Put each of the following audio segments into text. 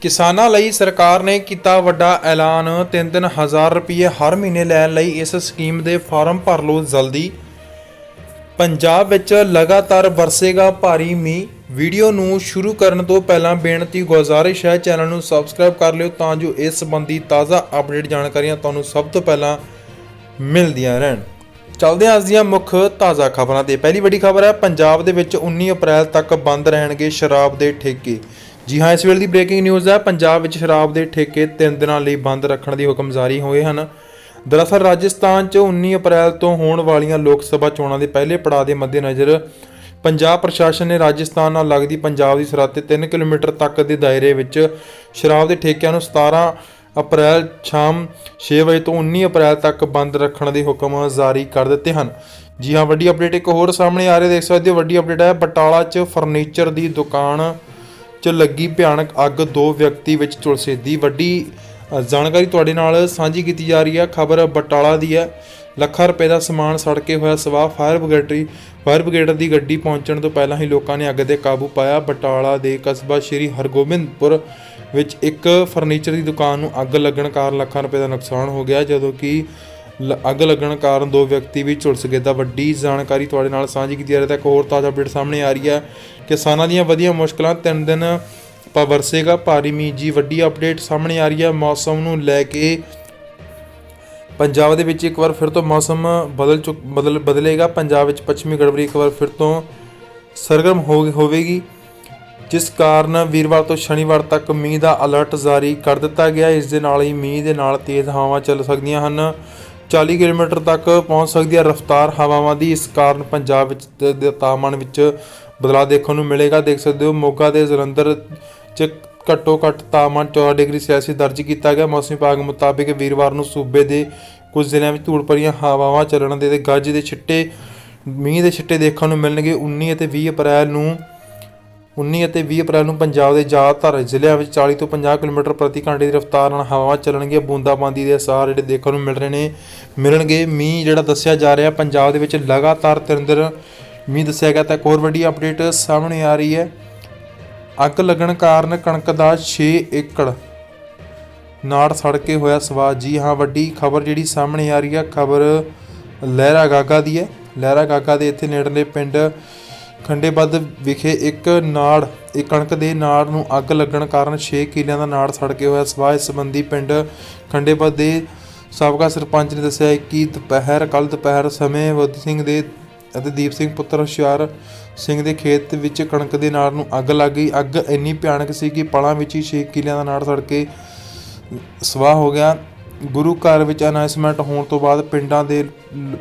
ਕਿਸਾਨਾਂ ਲਈ ਸਰਕਾਰ ਨੇ ਕੀਤਾ ਵੱਡਾ ਐਲਾਨ। 3-3000 ਰੁਪਏ ਹਰ ਮਹੀਨੇ ਲੈਣ ਲਈ ਇਸ ਸਕੀਮ ਦੇ ਫਾਰਮ ਭਰ ਲਓ ਜਲਦੀ। ਪੰਜਾਬ ਵਿੱਚ ਲਗਾਤਾਰ ਵਰਸੇਗਾ ਭਾਰੀ ਮੀਂਹ। ਵੀਡੀਓ ਨੂੰ ਸ਼ੁਰੂ ਕਰਨ ਤੋਂ ਪਹਿਲਾਂ ਬੇਨਤੀ ਗੁਜ਼ਾਰਿਸ਼ ਹੈ, ਚੈਨਲ ਨੂੰ ਸਬਸਕ੍ਰਾਈਬ ਕਰ ਲਿਓ ਤਾਂ ਜੋ ਇਸ ਸੰਬੰਧੀ ਤਾਜ਼ਾ ਅਪਡੇਟ ਜਾਣਕਾਰੀਆਂ ਤੁਹਾਨੂੰ ਸਭ ਤੋਂ ਪਹਿਲਾਂ ਮਿਲਦੀਆਂ ਰਹਿਣ। ਚੱਲਦੇ ਹਾਂ ਅੱਜ ਦੀਆਂ ਮੁੱਖ ਤਾਜ਼ਾ ਖਬਰਾਂ ਤੇ। ਪਹਿਲੀ ਵੱਡੀ ਖਬਰ ਹੈ, ਪੰਜਾਬ ਦੇ ਵਿੱਚ 19 ਅਪ੍ਰੈਲ ਤੱਕ ਬੰਦ ਰਹਿਣਗੇ ਸ਼ਰਾਬ ਦੇ ਠੇਕੇ। ਜੀ ਹਾਂ, ਇਸ ਵੇਲੇ ਦੀ ਬ੍ਰੇਕਿੰਗ ਨਿਊਜ਼ ਹੈ, ਪੰਜਾਬ ਵਿੱਚ ਸ਼ਰਾਬ ਦੇ ਠੇਕੇ 3 ਦਿਨਾਂ ਲਈ ਬੰਦ ਰੱਖਣ ਦੇ ਹੁਕਮ ਜਾਰੀ ਹੋਏ ਹਨ। ਦਰਅਸਲ ਰਾਜਸਥਾਨ 'ਚ 19 ਅਪ੍ਰੈਲ ਤੋਂ ਹੋਣ ਵਾਲੀਆਂ ਲੋਕ ਸਭਾ ਚੋਣਾਂ ਦੇ ਪਹਿਲੇ ਪੜਾਅ ਦੇ ਮੱਦੇਨਜ਼ਰ ਪੰਜਾਬ ਪ੍ਰਸ਼ਾਸਨ ਨੇ ਰਾਜਸਥਾਨ ਨਾਲ ਲੱਗਦੀ ਪੰਜਾਬ ਦੀ ਸਰਹੱਦ ਤੇ 3 ਕਿਲੋਮੀਟਰ ਤੱਕ ਦੇ ਦਾਇਰੇ ਵਿੱਚ ਸ਼ਰਾਬ ਦੇ ਠੇਕਿਆਂ ਨੂੰ 17 ਅਪ੍ਰੈਲ ਸ਼ਾਮ 6 ਵਜੇ ਤੋਂ 19 ਅਪ੍ਰੈਲ ਤੱਕ ਬੰਦ ਰੱਖਣ ਦੇ ਹੁਕਮ ਜਾਰੀ ਕਰ ਦਿੱਤੇ ਹਨ। ਜੀ ਹਾਂ, ਵੱਡੀ ਅਪਡੇਟ ਇੱਕ ਹੋਰ ਸਾਹਮਣੇ ਆ ਰਹੀ ਦੇਖ ਸਕਦੇ ਹੋ, ਵੱਡੀ ਅਪਡੇਟ ਹੈ, ਬਟਾਲਾ 'ਚ ਫਰਨੀਚਰ ਦੀ ਦੁਕਾਨ 'ਚ ਲੱਗੀ ਭਿਆਨਕ ਅੱਗ ਦੋ ਵਿਅਕਤੀ ਵਿੱਚ ਝੁਲਸੇ ਦੀ ਵੱਡੀ ਜਾਣਕਾਰੀ ਤੁਹਾਡੇ ਨਾਲ ਸਾਂਝੀ ਕੀਤੀ ਜਾ ਰਹੀ ਹੈ। ਖਬਰ ਬਟਾਲਾ ਦੀ ਹੈ। ਲੱਖਾਂ ਰੁਪਏ ਦਾ ਸਮਾਨ ਸੜ ਕੇ ਹੋਇਆ ਸਵਾਹ। ਫਾਇਰ ਬ੍ਰਿਗੇਡਰੀ, ਫਾਇਰ ਬ੍ਰਿਗੇਡ ਦੀ ਗੱਡੀ ਪਹੁੰਚਣ ਤੋਂ ਪਹਿਲਾਂ ਹੀ ਲੋਕਾਂ ਨੇ ਅੱਗ ਤੇ ਕਾਬੂ ਪਾਇਆ। ਬਟਾਲਾ ਦੇ ਕਸਬਾ ਸ਼੍ਰੀ ਹਰਗੋਬਿੰਦਪੁਰ ਵਿੱਚ ਇੱਕ ਫਰਨੀਚਰ ਦੀ ਦੁਕਾਨ ਨੂੰ ਅੱਗ ਲੱਗਣ ਕਾਰਨ ਲੱਖਾਂ ਰੁਪਏ ਦਾ ਨੁਕਸਾਨ ਹੋ ਗਿਆ, ਜਦੋਂ ਕਿ ਅੱਗ ਲੱਗਣ ਕਾਰਨ ਦੋ ਵਿਅਕਤੀ ਵੀ ਝੁਲਸ ਗਏ। ਤਾਂ ਵੱਡੀ ਜਾਣਕਾਰੀ ਤੁਹਾਡੇ ਨਾਲ ਸਾਂਝੀ ਕੀਤੀ ਜਾ ਰਹੀ ਹੈ। ਤਾਂ ਇੱਕ ਹੋਰ ਤਾਜ਼ਾ ਅਪਡੇਟ ਸਾਹਮਣੇ ਆ ਰਹੀ ਹੈ। ਕਿਸਾਨਾਂ ਦੀਆਂ ਵਧੀਆਂ ਮੁਸ਼ਕਲਾਂ, ਤਿੰਨ ਦਿਨ ਪਾ, ਵਰਸੇਗਾ ਭਾਰੀ ਮੀਂਹ। ਜੀ, ਵੱਡੀ ਅਪਡੇਟ ਸਾਹਮਣੇ ਆ ਰਹੀ ਹੈ। ਮੌਸਮ ਨੂੰ ਲੈ ਕੇ ਪੰਜਾਬ ਦੇ ਵਿੱਚ ਇੱਕ ਵਾਰ ਫਿਰ ਤੋਂ ਮੌਸਮ ਬਦਲ ਚੁੱਕ, ਬਦਲ, ਬਦਲੇਗਾ। ਪੰਜਾਬ ਵਿੱਚ ਪੱਛਮੀ ਗੜਬੜੀ ਇੱਕ ਵਾਰ ਫਿਰ ਤੋਂ ਸਰਗਰਮ ਹੋ, ਹੋਵੇਗੀ। ਜਿਸ ਕਾਰਨ ਵੀਰਵਾਰ ਤੋਂ ਸ਼ਨੀਵਾਰ ਤੱਕ ਮੀਂਹ ਦਾ ਅਲਰਟ ਜਾਰੀ ਕਰ ਦਿੱਤਾ ਗਿਆ। ਇਸ ਦੇ ਨਾਲ ਹੀ ਮੀਂਹ ਦੇ ਨਾਲ ਤੇਜ਼ ਹਵਾਵਾਂ ਚੱਲ ਸਕਦੀਆਂ ਹਨ। 40 ਕਿਲੋਮੀਟਰ ਤੱਕ ਪਹੁੰਚ ਸਕਦੀ ਹੈ। ਰਫ਼ਤਾਰ ਹਵਾਵਾਂ ਦੀ ਇਸ ਕਾਰਨ ਪੰਜਾਬ ਵਿੱਚ ਦੇ ਤਾਪਮਾਨ ਵਿੱਚ ਬਦਲਾਅ ਦੇਖਣ ਨੂੰ ਮਿਲੇਗਾ। ਦੇਖ ਸਕਦੇ ਹੋ, ਮੋਗਾ ਤੇ ਜਲੰਧਰ ਚ ਘੱਟੋ ਘੱਟ ਤਾਪਮਾਨ 14 ਡਿਗਰੀ ਸੈਲਸੀਅਸ ਦਰਜ ਕੀਤਾ ਗਿਆ। ਮੌਸਮ ਵਿਭਾਗ ਮੁਤਾਬਿਕ ਵੀਰਵਾਰ ਨੂੰ ਸੂਬੇ ਦੇ ਕੁਝ ਜ਼ਿਲ੍ਹਿਆਂ ਵਿੱਚ ਧੂੜ ਭਰੀਆਂ ਹਵਾਵਾਂ ਚੱਲਣ ਦੇ ਤੇ ਗੱਜ ਦੇ ਛਿੱਟੇ, ਮੀਂਹ ਦੇ ਛਿੱਟੇ ਦੇਖਣ ਨੂੰ ਮਿਲਣਗੇ। 19 ਅਤੇ 20 ਅਪ੍ਰੈਲ ਨੂੰ 19 ਅਤੇ 20 ਅਪ੍ਰੈਲ ਨੂੰ ਪੰਜਾਬ ਦੇ ਜ਼ਿਆਦਾਤਰ ਜ਼ਿਲ੍ਹਿਆਂ ਵਿੱਚ 40 ਤੋਂ 50 ਕਿਲੋਮੀਟਰ ਪ੍ਰਤੀ ਘੰਟੇ ਦੀ ਰਫ਼ਤਾਰ ਨਾਲ ਹਵਾਵਾਂ ਚੱਲਣਗੀਆਂ। ਬੂੰਦਾਬਾਂਦੀ ਦੇ ਅਸਾਰ ਜਿਹੜੇ ਦੇਖਣ ਨੂੰ ਮਿਲ ਰਹੇ ਨੇ, ਮਿਲਣਗੇ। ਮੀਂਹ ਜਿਹੜਾ ਦੱਸਿਆ ਜਾ ਰਿਹਾ, ਪੰਜਾਬ ਦੇ ਵਿੱਚ ਲਗਾਤਾਰ ਤਿੰਨ ਦਿਨ ਮੀਂਹ ਦੱਸਿਆ ਗਿਆ ਤਾਂ ਇੱਕ ਹੋਰ ਵੱਡੀ ਅਪਡੇਟ ਸਾਹਮਣੇ ਆ ਰਹੀ ਹੈ। ਅੱਗ ਲੱਗਣ ਕਾਰਨ ਕਣਕ ਦਾ 6 ਏਕੜ ਨਾੜ ਸੜ ਕੇ ਹੋਇਆ ਸਵਾਹ। ਜੀ ਹਾਂ, ਵੱਡੀ ਖਬਰ ਜਿਹੜੀ ਸਾਹਮਣੇ ਆ ਰਹੀ ਹੈ, ਖਬਰ ਲਹਿਰਾ ਗਾਗਾ ਦੀ ਹੈ। ਲਹਿਰਾ ਗਾਗਾ ਦੇ ਇੱਥੇ ਨੇੜਲੇ ਪਿੰਡ ਖੰਡੇਬੱਦ ਵਿਖੇ ਇੱਕ ਨਾੜ ਇਹ ਕਣਕ ਦੇ ਨਾੜ ਨੂੰ ਅੱਗ ਲੱਗਣ ਕਾਰਨ 6 ਕਿੱਲਿਆਂ ਦਾ ਨਾੜ ਸੜ ਕੇ ਹੋਇਆ। ਸਵਾਹ ਇਸ ਸੰਬੰਧੀ ਪਿੰਡ ਖੰਡੇਬੱਦ ਦੇ ਸਾਬਕਾ ਸਰਪੰਚ ਨੇ ਦੱਸਿਆ ਕਿ ਦੁਪਹਿਰ ਕੱਲ ਦੁਪਹਿਰ ਸਮੇਂ ਬੁੱਧ ਸਿੰਘ ਦੇ ਅਤੇ ਦੀਪ ਸਿੰਘ ਪੁੱਤਰ ਹੁਸ਼ਿਆਰ ਸਿੰਘ ਦੇ ਖੇਤ ਵਿੱਚ ਕਣਕ ਦੇ ਨਾੜ ਨੂੰ ਅੱਗ ਲੱਗ ਗਈ। ਅੱਗ ਇੰਨੀ ਭਿਆਨਕ ਸੀ ਕਿ ਪਲਾਂ ਵਿੱਚ ਹੀ 6 ਕਿੱਲਿਆਂ ਦਾ ਨਾੜ ਸੜ ਕੇ ਸਵਾਹ ਹੋ ਗਿਆ। ਗੁਰੂ ਘਰ ਵਿੱਚ ਅਨਾਉਂਸਮੈਂਟ ਹੋਣ ਤੋਂ ਬਾਅਦ ਪਿੰਡਾਂ ਦੇ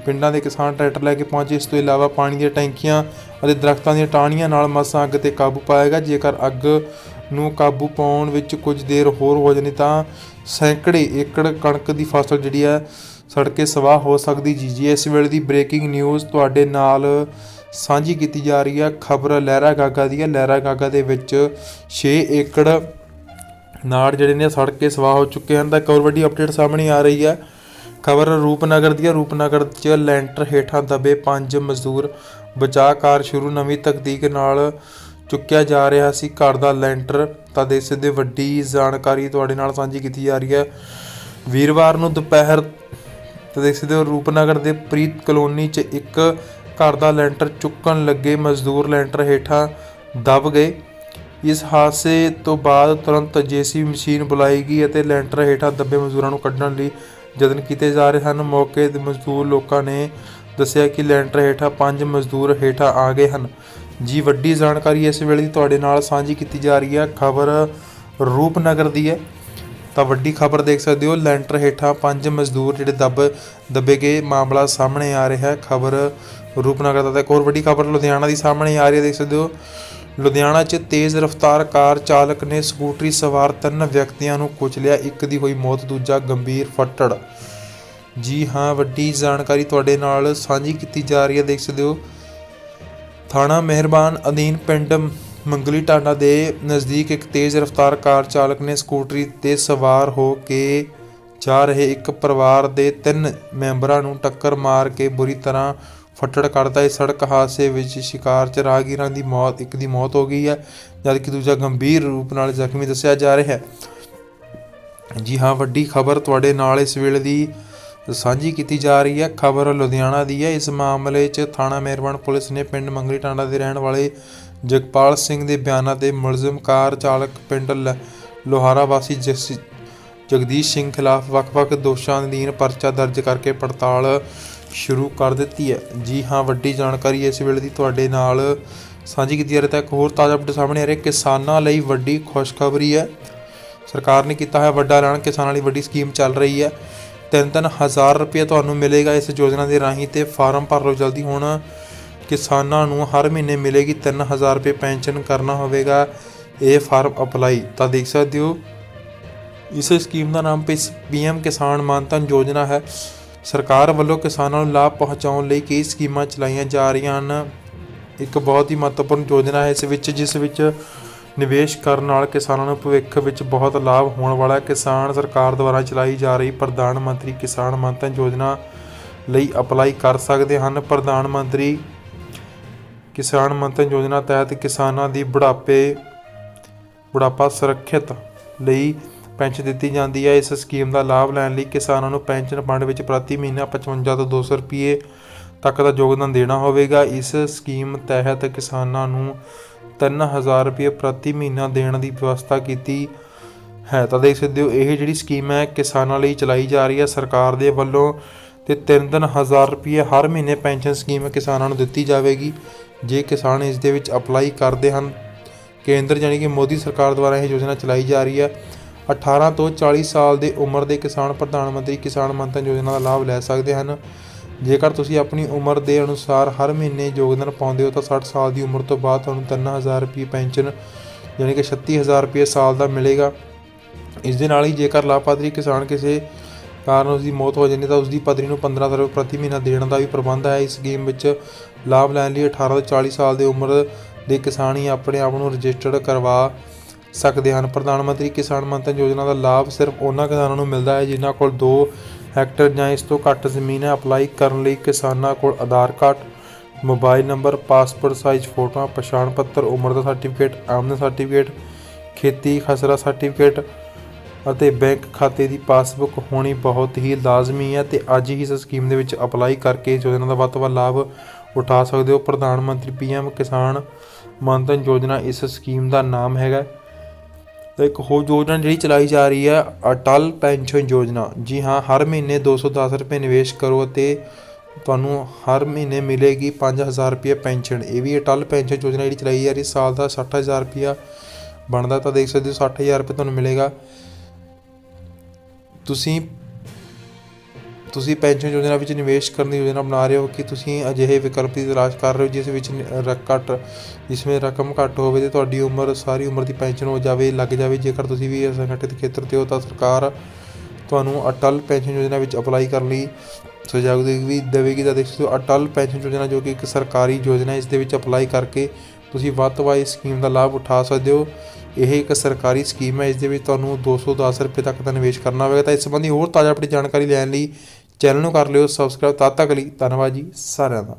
ਪਿੰਡਾਂ ਦੇ ਕਿਸਾਨ ਟਰੈਕਟਰ ਲੈ ਕੇ ਪਹੁੰਚੇ। ਇਸ ਤੋਂ ਇਲਾਵਾ ਪਾਣੀ ਦੀਆਂ ਟੈਂਕੀਆਂ ਅਤੇ ਦਰਖਤਾਂ ਦੀਆਂ ਟਾਹਣੀਆਂ ਨਾਲ ਮਸਾਂ ਅੱਗ ਤੇ ਕਾਬੂ ਪਾਏਗਾ ਜੇਕਰ ਅੱਗ ਨੂੰ ਕਾਬੂ ਪਾਉਣ ਵਿੱਚ ਕੁਝ ਦੇਰ ਹੋਰ ਹੋ ਜਾਣੀ ਤਾਂ ਸੈਂਕੜੇ ਏਕੜ ਕਣਕ ਦੀ ਫਸਲ ਜਿਹੜੀ ਹੈ ਸੜ ਕੇ ਸਵਾਹ ਹੋ ਸਕਦੀ। ਜੀ ਜੀ ਇਸ ਵੇਲੇ ਦੀ ਬ੍ਰੇਕਿੰਗ ਨਿਊਜ਼ ਤੁਹਾਡੇ ਨਾਲ ਸਾਂਝੀ ਕੀਤੀ ਜਾ ਰਹੀ ਹੈ। ਖਬਰ ਲਹਿਰਾ ਗਾਗਾ ਦੀ ਹੈ। ਲਹਿਰਾ ਗਾਗਾ ਦੇ ਵਿੱਚ 6 ਏਕੜ ਨਾੜ ਜਿਹੜੇ ਨੇ ਸੜ ਕੇ ਸਵਾਹ ਹੋ ਚੁੱਕੇ ਹਨ ਤਾਂ ਇੱਕ ਹੋਰ ਵੱਡੀ ਅਪਡੇਟ ਸਾਹਮਣੇ ਆ ਰਹੀ ਹੈ। ਖਬਰ ਰੂਪਨਗਰ ਦੀ ਹੈ। ਰੂਪਨਗਰ 'ਚ ਲੈਂਟਰ ਹੇਠਾਂ ਦਬੇ ਪੰਜ ਮਜ਼ਦੂਰ। ਬਚਾਅ ਕਾਰ ਸ਼ੁਰੂ ਨਵੀਂ ਤਕਨੀਕ ਨਾਲ ਚੁੱਕਿਆ ਜਾ ਰਿਹਾ ਸੀ। ਘਰ ਦਾ ਲੈਂਟਰ ਤਾਂ ਦੇਖ ਸਕਦੇ ਹੋ ਵੱਡੀ ਜਾਣਕਾਰੀ ਤੁਹਾਡੇ ਨਾਲ ਸਾਂਝੀ ਕੀਤੀ ਜਾ ਰਹੀ ਹੈ। ਵੀਰਵਾਰ ਨੂੰ ਦੁਪਹਿਰ ਤੇ ਦੇਖ ਸਕਦੇ ਹੋ ਰੂਪਨਗਰ ਦੇ ਪ੍ਰੀਤ ਕਲੋਨੀ 'ਚ ਇੱਕ ਘਰ ਦਾ ਲੈਂਟਰ ਚੁੱਕਣ ਲੱਗੇ ਮਜ਼ਦੂਰ ਲੈਂਟਰ ਹੇਠਾਂ ਦਬ ਗਏ। ਇਸ ਹਾਦਸੇ ਤੋਂ ਬਾਅਦ ਤੁਰੰਤ ਜੀਸੀਬੀ ਮਸ਼ੀਨ ਬੁਲਾਈ ਗਈ ਅਤੇ ਲੈਂਟਰ ਹੇਠਾਂ ਦੱਬੇ ਮਜ਼ਦੂਰਾਂ ਨੂੰ ਕੱਢਣ ਲਈ ਯਤਨ ਕੀਤੇ ਜਾ ਰਹੇ ਹਨ। ਮੌਕੇ ਤੇ ਮਜ਼ਦੂਰ ਲੋਕਾਂ ਨੇ ਦੱਸਿਆ ਕਿ ਲੈਂਟਰ ਹੇਠਾਂ ਪੰਜ ਮਜ਼ਦੂਰ ਹੇਠਾਂ ਆ ਗਏ ਹਨ। ਜੀ, ਵੱਡੀ ਜਾਣਕਾਰੀ ਇਸ ਵੇਲੇ ਤੁਹਾਡੇ ਨਾਲ ਸਾਂਝੀ ਕੀਤੀ ਜਾ ਰਹੀ ਹੈ। ਖਬਰ ਰੂਪਨਗਰ ਦੀ ਹੈ। ਤਾਂ ਵੱਡੀ ਖਬਰ ਦੇਖ ਸਕਦੇ ਹੋ, ਲੈਂਟਰ ਹੇਠਾਂ ਪੰਜ ਮਜ਼ਦੂਰ ਜਿਹੜੇ ਦੱਬ ਦੱਬੇ ਗਏ ਮਾਮਲਾ ਸਾਹਮਣੇ ਆ ਰਿਹਾ ਹੈ। ਖਬਰ ਰੂਪਨਗਰ ਦਾ ਇੱਕ ਹੋਰ ਵੱਡੀ ਖਬਰ ਲੁਧਿਆਣਾ ਦੀ ਸਾਹਮਣੇ ਆ ਰਹੀ ਹੈ, ਦੇਖ ਸਕਦੇ ਹੋ। ਲੁਧਿਆਣਾ 'ਚ ਤੇਜ਼ ਰਫ਼ਤਾਰ ਕਾਰ ਚਾਲਕ ਨੇ ਸਕੂਟਰੀ ਸਵਾਰ ਤਿੰਨ ਵਿਅਕਤੀਆਂ ਨੂੰ ਕੁਚਲਿਆ ਇੱਕ ਦੀ ਹੋਈ ਮੌਤ, ਦੂਜਾ ਗੰਭੀਰ ਫੱਟੜ। ਜੀ ਹਾਂ, ਵੱਡੀ ਜਾਣਕਾਰੀ ਤੁਹਾਡੇ ਨਾਲ ਸਾਂਝੀ ਕੀਤੀ ਜਾ ਰਹੀ ਹੈ, ਦੇਖ ਸਕਦੇ ਹੋ। ਥਾਣਾ ਮਿਹਰਬਾਨ ਅਧੀਨ ਪਿੰਡ ਮੰਗਲੀ ਟਾਂਡਾ ਦੇ ਨਜ਼ਦੀਕ ਇੱਕ ਤੇਜ਼ ਰਫ਼ਤਾਰ ਕਾਰ ਚਾਲਕ ਨੇ ਸਕੂਟਰੀ ਤੇ ਸਵਾਰ ਹੋ ਕੇ ਜਾ ਰਹੇ ਇੱਕ ਪਰਿਵਾਰ ਦੇ ਤਿੰਨ ਮੈਂਬਰਾਂ ਨੂੰ ਟੱਕਰ ਮਾਰ ਕੇ ਬੁਰੀ ਤਰ੍ਹਾਂ ਫੱਟੜ ਕਰਦਾ ਇਸ ਸੜਕ ਹਾਦਸੇ ਵਿੱਚ ਸ਼ਿਕਾਰ ਚ ਰਾਹਗੀਰਾਂ ਦੀ ਮੌਤ, ਇੱਕ ਦੀ ਮੌਤ ਹੋ ਗਈ ਹੈ, ਜਦਕਿ ਦੂਜਾ ਗੰਭੀਰ ਰੂਪ ਨਾਲ ਜ਼ਖਮੀ ਦੱਸਿਆ ਜਾ ਰਿਹਾ ਹੈ। ਜੀ ਹਾਂ, ਵੱਡੀ ਖਬਰ ਤੁਹਾਡੇ ਨਾਲ ਇਸ ਵੇਲੇ ਦੀ ਸਾਂਝੀ ਕੀਤੀ ਜਾ ਰਹੀ ਹੈ। ਖਬਰ ਲੁਧਿਆਣਾ ਦੀ ਹੈ। ਇਸ ਮਾਮਲੇ 'ਚ ਥਾਣਾ ਮਿਹਰਬਾਨ ਪੁਲਿਸ ਨੇ ਪਿੰਡ ਮੰਗਲੀ ਟਾਂਡਾ ਦੇ ਰਹਿਣ ਵਾਲੇ ਜਗਪਾਲ ਸਿੰਘ ਦੇ ਬਿਆਨਾਂ ਤੇ ਮੁਲਜ਼ਮ ਕਾਰ ਚਾਲਕ ਪਿੰਡ ਲ- ਲੋਹਾਰਾ ਵਾਸੀ ਜਸ- ਜਗਦੀਸ਼ ਸਿੰਘ ਖਿਲਾਫ ਵੱਖ-ਵੱਖ ਦੋਸ਼ਾਂ ਅਧੀਨ ਪਰਚਾ ਦਰਜ ਕਰਕੇ ਪੜਤਾਲ ਸ਼ੁਰੂ ਕਰ ਦਿੱਤੀ ਹੈ। ਜੀ ਹਾਂ, ਵੱਡੀ ਜਾਣਕਾਰੀ ਇਸ ਵੇਲੇ ਦੀ ਤੁਹਾਡੇ ਨਾਲ ਸਾਂਝੀ ਕੀਤੀ ਜਾ ਰਹੀ ਹੈ। ਤਾਂ ਇੱਕ ਹੋਰ ਤਾਜ਼ਾ ਅਪਡੇਟ ਸਾਹਮਣੇ ਆ ਰਿਹਾ ਕਿਸਾਨਾਂ ਲਈ ਵੱਡੀ ਖੁਸ਼ਖਬਰੀ ਹੈ। ਸਰਕਾਰ ਨੇ ਕੀਤਾ ਹੈ ਵੱਡਾ ਐਲਾਨ। ਕਿਸਾਨਾਂ ਲਈ ਵੱਡੀ ਸਕੀਮ ਚੱਲ ਰਹੀ ਹੈ। ਤਿੰਨ ਤਿੰਨ ਹਜ਼ਾਰ ਰੁਪਏ ਤੁਹਾਨੂੰ ਮਿਲੇਗਾ ਇਸ ਯੋਜਨਾ ਦੇ ਰਾਹੀਂ ਤੇ ਫਾਰਮ ਭਰ ਲਓ। ਜਲਦੀ ਹੁਣ ਕਿਸਾਨਾਂ ਨੂੰ ਹਰ ਮਹੀਨੇ ਮਿਲੇਗੀ 3000 ਰੁਪਏ ਪੈਨਸ਼ਨ ਕਰਨਾ ਹੋਵੇਗਾ। ਇਹ ਫਾਰਮ ਅਪਲਾਈ ਤਾਂ ਦੇਖ ਸਕਦੇ ਹੋ। ਇਸ ਸਕੀਮ ਦਾ ਨਾਮ ਪੀਐਮ ਕਿਸਾਨ ਮਾਨਧਨ ਯੋਜਨਾ ਹੈ। ਸਰਕਾਰ ਵੱਲੋਂ ਕਿਸਾਨਾਂ ਨੂੰ ਲਾਭ ਪਹੁੰਚਾਉਣ ਲਈ ਕਈ ਸਕੀਮਾਂ ਚਲਾਈਆਂ ਜਾ ਰਹੀਆਂ ਹਨ। ਇੱਕ ਬਹੁਤ ਹੀ ਮਹੱਤਵਪੂਰਨ ਯੋਜਨਾ ਹੈ, ਇਸ ਵਿੱਚ, ਜਿਸ ਵਿੱਚ ਨਿਵੇਸ਼ ਕਰਨ ਨਾਲ ਕਿਸਾਨਾਂ ਨੂੰ ਭਵਿੱਖ ਵਿੱਚ ਬਹੁਤ ਲਾਭ ਹੋਣ ਵਾਲਾ ਕਿਸਾਨ ਸਰਕਾਰ ਦੁਆਰਾ ਚਲਾਈ ਜਾ ਰਹੀ ਪ੍ਰਧਾਨ ਮੰਤਰੀ ਕਿਸਾਨ ਮਾਨਧਨ ਯੋਜਨਾ ਲਈ ਅਪਲਾਈ ਕਰ ਸਕਦੇ ਹਨ। ਪ੍ਰਧਾਨ ਮੰਤਰੀ ਕਿਸਾਨ ਮਾਨਧਨ ਯੋਜਨਾ ਤਹਿਤ ਕਿਸਾਨਾਂ ਦੀ ਬੁਢਾਪੇ ਬੁਢਾਪਾ ਸੁਰੱਖਿਅਤ ਲਈ ਪੈਨਸ਼ਨ ਦਿੱਤੀ ਜਾਂਦੀ ਹੈ। ਇਸ ਸਕੀਮ ਦਾ ਲਾਭ ਲੈਣ ਲਈ ਕਿਸਾਨਾਂ ਨੂੰ ਪੈਨਸ਼ਨ ਫੰਡ ਵਿੱਚ ਪ੍ਰਤੀ ਮਹੀਨਾ 55 ਤੋਂ 200 ਰੁਪਏ ਤੱਕ ਦਾ ਯੋਗਦਾਨ ਦੇਣਾ ਹੋਵੇਗਾ। ਇਸ ਸਕੀਮ ਤਹਿਤ ਕਿਸਾਨਾਂ ਨੂੰ 3000 ਰੁਪਏ ਪ੍ਰਤੀ ਮਹੀਨਾ ਦੇਣ ਦੀ ਵਿਵਸਥਾ ਕੀਤੀ ਹੈ। ਤਾਂ ਦੇਖ ਸਕਦੇ ਹੋ, ਇਹ ਜਿਹੜੀ ਸਕੀਮ ਹੈ, ਕਿਸਾਨਾਂ ਲਈ ਚਲਾਈ ਜਾ ਰਹੀ ਹੈ। ਸਰਕਾਰ ਦੇ ਵੱਲੋਂ ਤੇ 3-3000 ਰੁਪਏ ਹਰ ਮਹੀਨੇ ਪੈਨਸ਼ਨ ਸਕੀਮ ਕਿਸਾਨਾਂ ਨੂੰ ਦਿੱਤੀ ਜਾਵੇਗੀ। ਜੇ ਕਿਸਾਨ ਇਸ ਦੇ ਵਿੱਚ ਅਪਲਾਈ ਕਰਦੇ ਹਨ, ਕੇਂਦਰ ਜਾਨੀ ਕਿ ਮੋਦੀ ਸਰਕਾਰ ਦੁਆਰਾ ਇਹ ਯੋਜਨਾ ਚਲਾਈ ਜਾ ਰਹੀ ਹੈ। 18 ਤੋਂ 40 ਸਾਲ ਦੇ ਉਮਰ ਦੇ ਕਿਸਾਨ ਪ੍ਰਧਾਨ ਮੰਤਰੀ ਕਿਸਾਨ ਮਾਨਧਨ ਯੋਜਨਾ ਦਾ ਲਾਭ ਲੈ ਸਕਦੇ ਹਨ। ਜੇਕਰ ਤੁਸੀਂ ਆਪਣੀ ਉਮਰ ਦੇ ਅਨੁਸਾਰ ਹਰ ਮਹੀਨੇ ਯੋਗਦਾਨ ਪਾਉਂਦੇ ਹੋ ਤਾਂ 60 ਸਾਲ ਦੀ ਉਮਰ ਤੋਂ ਬਾਅਦ ਤੁਹਾਨੂੰ 3000 ਰੁਪਏ ਪੈਨਸ਼ਨ ਯਾਨੀ ਕਿ 36000 ਰੁਪਏ ਸਾਲ ਦਾ ਮਿਲੇਗਾ। ਇਸ ਦੇ ਨਾਲ ਹੀ ਜੇਕਰ ਲਾਭਪਾਤਰੀ ਕਿਸਾਨ ਕਿਸੇ ਕਾਰਨ ਉਸ ਦੀ ਮੌਤ ਹੋ ਜਾਂਦੀ ਤਾਂ ਉਸ ਦੀ ਪਤਨੀ ਨੂੰ 1500 ਰੁਪਏ ਪ੍ਰਤੀ ਮਹੀਨਾ ਦੇਣ ਦਾ ਵੀ ਪ੍ਰਬੰਧ ਹੈ। ਇਸ ਸਕੀਮ ਵਿੱਚ ਲਾਭ ਲੈਣ ਲਈ 18 ਤੋਂ 40 ਸਾਲ ਦੀ ਉਮਰ ਦੇ ਕਿਸਾਨ ਹੀ ਆਪਣੇ ਆਪ ਨੂੰ ਰਜਿਸਟਰਡ ਕਰਵਾ ਸਕਦੇ ਹਨ। ਪ੍ਰਧਾਨ ਮੰਤਰੀ ਕਿਸਾਨ ਮਾਨਧਨ ਯੋਜਨਾ ਦਾ ਲਾਭ ਸਿਰਫ ਉਹਨਾਂ ਕਿਸਾਨਾਂ ਨੂੰ ਮਿਲਦਾ ਹੈ ਜਿਨ੍ਹਾਂ ਕੋਲ 2 ਹੈਕਟਰ ਜਾਂ ਇਸ ਤੋਂ ਘੱਟ ਜ਼ਮੀਨ ਹੈ ਅਪਲਾਈ ਕਰਨ ਲਈ ਕਿਸਾਨਾਂ ਕੋਲ Aadhaar card, mobile number, passport size ਫੋਟੋਆਂ, ਪਛਾਣ ਪੱਤਰ, ਉਮਰ ਦਾ ਸਰਟੀਫਿਕੇਟ, ਆਮਦਨ ਸਰਟੀਫਿਕੇਟ, ਖੇਤੀ ਖਸਰਾ ਸਰਟੀਫਿਕੇਟ ਅਤੇ ਬੈਂਕ ਖਾਤੇ ਦੀ ਪਾਸਬੁੱਕ ਹੋਣੀ ਬਹੁਤ ਹੀ ਲਾਜ਼ਮੀ ਹੈ ਤੇ ਅੱਜ ਹੀ ਇਸ ਸਕੀਮ ਦੇ ਵਿੱਚ ਅਪਲਾਈ ਕਰਕੇ ਇਸ ਯੋਜਨਾ ਦਾ ਵੱਧ ਤੋਂ ਵੱਧ ਲਾਭ ਉਠਾ ਸਕਦੇ ਹੋ। ਪ੍ਰਧਾਨ ਮੰਤਰੀ ਪੀਐਮ ਕਿਸਾਨ ਮਾਨਧਨ ਯੋਜਨਾ ਇਸ ਸਕੀਮ ਦਾ ਨਾਮ ਹੈਗਾ। ਤੇ ਇੱਕ ਹੋਰ ਯੋਜਨਾ ਜਿਹੜੀ ਚਲਾਈ ਜਾ ਰਹੀ ਹੈ, ਅਟਲ ਪੈਨਸ਼ਨ ਯੋਜਨਾ। ਜੀ ਹਾਂ, ਹਰ ਮਹੀਨੇ 210 ਰੁਪਏ ਨਿਵੇਸ਼ ਕਰੋ ਅਤੇ ਤੁਹਾਨੂੰ ਹਰ ਮਹੀਨੇ ਮਿਲੇਗੀ 5000 ਰੁਪਏ ਪੈਨਸ਼ਨ। ਇਹ ਵੀ ਅਟਲ ਪੈਨਸ਼ਨ ਯੋਜਨਾ ਜਿਹੜੀ ਚਲਾਈ ਜਾ ਰਹੀ ਸਾਲ ਦਾ 60000 ਰੁਪਇਆ ਬਣਦਾ ਤਾਂ ਦੇਖ ਸਕਦੇ ਹੋ 60000 ਰੁਪਏ ਤੁਹਾਨੂੰ ਮਿਲੇਗਾ। ਤੁਸੀਂ ਤੁਸੀਂ ਪੈਨਸ਼ਨ ਯੋਜਨਾ ਵਿੱਚ ਨਿਵੇਸ਼ ਕਰਨ ਦੀ ਯੋਜਨਾ ਬਣਾ ਰਹੇ ਹੋ ਕਿ ਤੁਸੀਂ ਅਜਿਹੇ ਵਿਕਲਪ ਦੀ ਤਲਾਸ਼ ਕਰ ਰਹੇ ਹੋ ਜਿਸ ਵਿੱਚ ਰ- ਘੱਟ, ਜਿਸ ਵਿੱਚ ਰਕਮ ਘੱਟ ਹੋਵੇ ਤੇ ਤੁਹਾਡੀ ਉਮਰ, ਸਾਰੀ ਉਮਰ ਦੀ ਪੈਨਸ਼ਨ ਹੋ ਜਾਵੇ, ਲੱਗ ਜਾਵੇ। ਜੇਕਰ ਤੁਸੀਂ ਵੀ ਅਸੰਗਠਿਤ ਖੇਤਰ ਤੇ ਹੋ ਤਾਂ ਸਰਕਾਰ ਤੁਹਾਨੂੰ ਅਟਲ ਪੈਨਸ਼ਨ ਯੋਜਨਾ ਵਿੱਚ ਅਪਲਾਈ ਕਰਨ ਲਈ ਸੁਝਾਅ ਵੀ ਦੇਵੇਗੀ। ਤਾਂ ਦੇਖ ਸਕਦੇ ਹੋ, ਅਟਲ ਪੈਨਸ਼ਨ ਯੋਜਨਾ ਜੋ ਕਿ ਇੱਕ ਸਰਕਾਰੀ ਯੋਜਨਾ ਹੈ, ਇਸ ਦੇ ਵਿੱਚ ਅਪਲਾਈ ਕਰਕੇ ਤੁਸੀਂ ਵੱਧ ਤੋਂ ਵੱਧ ਇਸ ਸਕੀਮ ਦਾ ਲਾਭ ਉਠਾ ਸਕਦੇ ਹੋ। ਇਹ ਇੱਕ ਸਰਕਾਰੀ ਸਕੀਮ ਹੈ, ਇਸ ਦੇ ਵਿੱਚ ਤੁਹਾਨੂੰ 210 ਰੁਪਏ ਤੱਕ ਦਾ ਨਿਵੇਸ਼ ਕਰਨਾ ਹੋਵੇਗਾ। ਤਾਂ ਇਸ ਸੰਬੰਧੀ ਹੋਰ ਤਾਜ਼ਾ ਆਪਣੀ ਜਾਣਕਾਰੀ ਲੈਣ ਲਈ ਚੈਨਲ ਨੂੰ ਕਰ ਲਿਓ ਸਬਸਕ੍ਰਾਈਬ ਤਦ ਤੱਕ ਲਈ। ਧੰਨਵਾਦ ਜੀ ਸਾਰਿਆਂ ਦਾ।